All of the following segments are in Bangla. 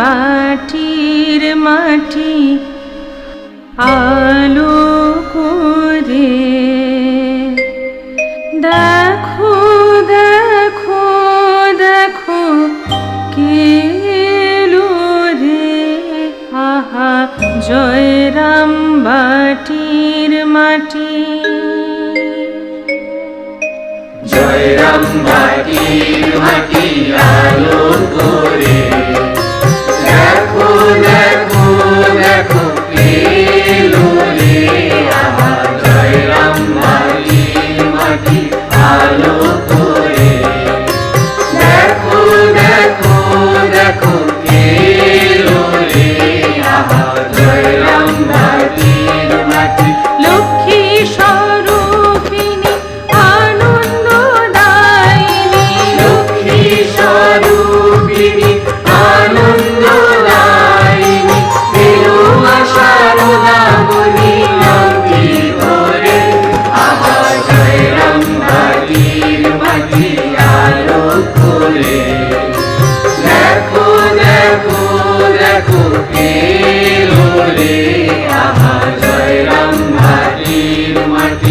মাটির মাটি আলো করে। দেখো দেখো দেখো কে রে? আহা জয় রাম বাটির মাটি। জয় রাম বাটির মাটি আলো করে।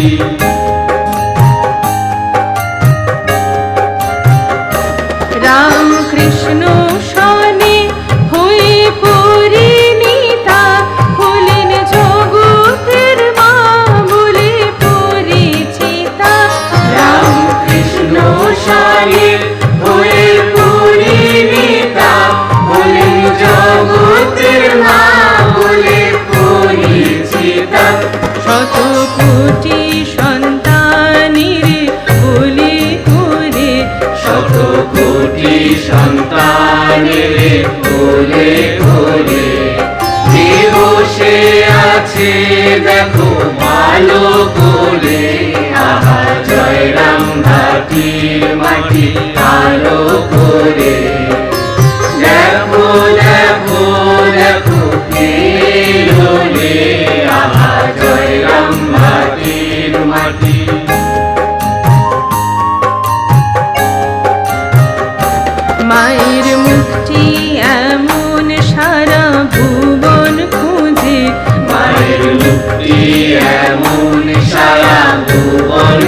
see. আলো মায়ের মুখটি এমন সারা ভুবন খুঁজে। এমন সারা ভুবন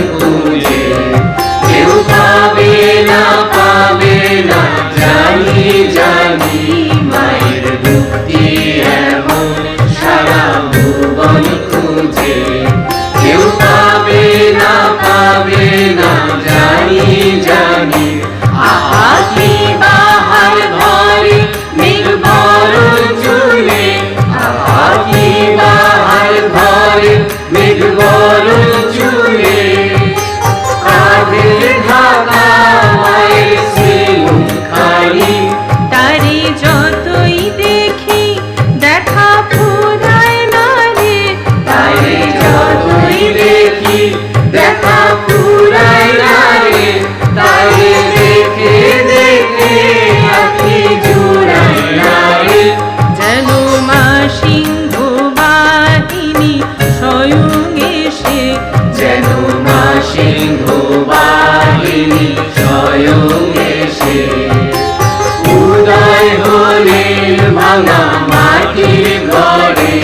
ভাঙা মাটির ঘরে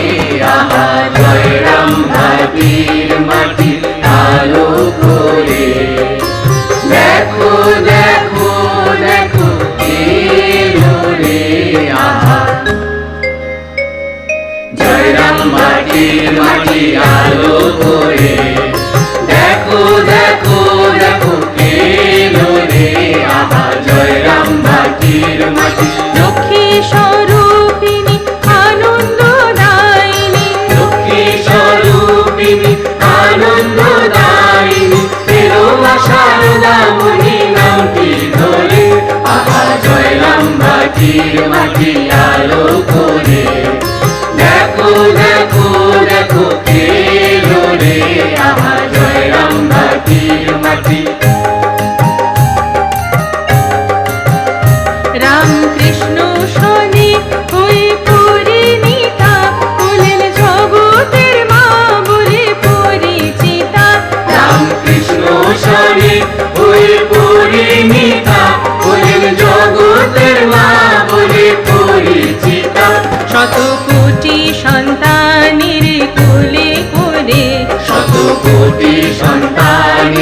আহা জয়রাম ভাবির মাটি আলো করে। দেখো দেখো মাটি আহা আনন্দ দায়িনী প্রেরো মা সারদা মনি নামটি মাটি আলো করে।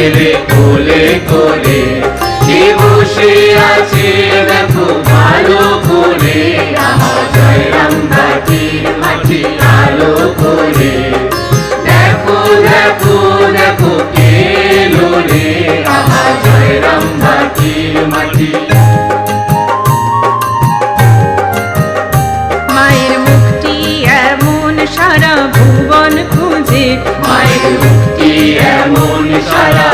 সন্তানের কোলে করে কে বসে আছে দেখো ভালো করে। জয়রাম বাটির মাটি আলো করে। দেখো দেখো দেখো এলো রে জয়রাম বাটির মাটি মায়ের এমন সারা ভুবন খুঁজে। মায়ের মুক্তি এমন সারা